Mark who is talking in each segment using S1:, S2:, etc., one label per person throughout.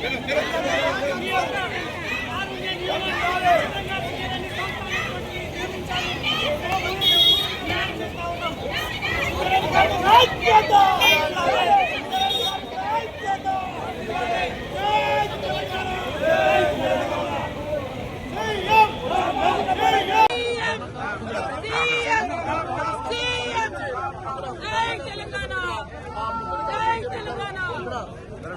S1: జై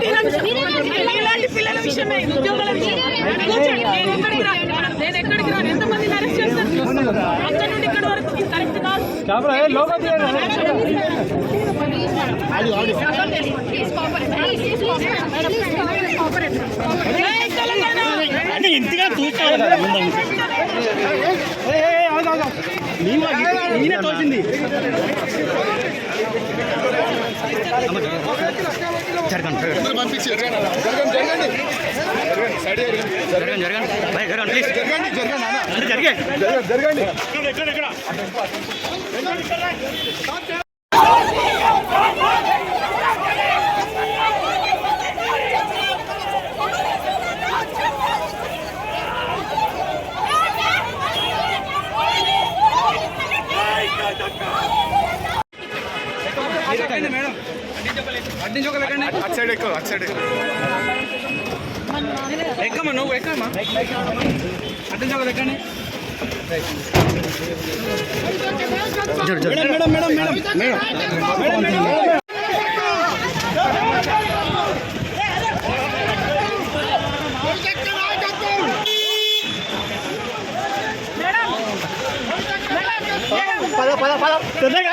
S1: ఇలాంటి పిల్లల విషయమే ఉద్యోగాల విషయమే. కూర్చోండి. నేను ఎక్కడికి రాను నేను ఎక్కడికి రాను? ఎంతమందిని అరెస్ట్ చేస్తారు? అక్కడ నుండి ఇక్కడ వరకు ఇది కరెక్ట్ కాదు. జై తెలంగాణ
S2: ఇంటిగా చూసుకోవాలి నేనే తోచింది జరగండి జరగండి. భయ్ జరిగే జరగండి ఎక్కడ ఎక్కడ
S3: అటు సైడ్ ఎక్కువ అటు సైడ్
S2: ఎక్కమ్మా నువ్వు ఎక్కమ్మా? అడ్డం చోకలు ఎక్కండి. Madam madam madam madam madam. పద పద పద. తొందరగా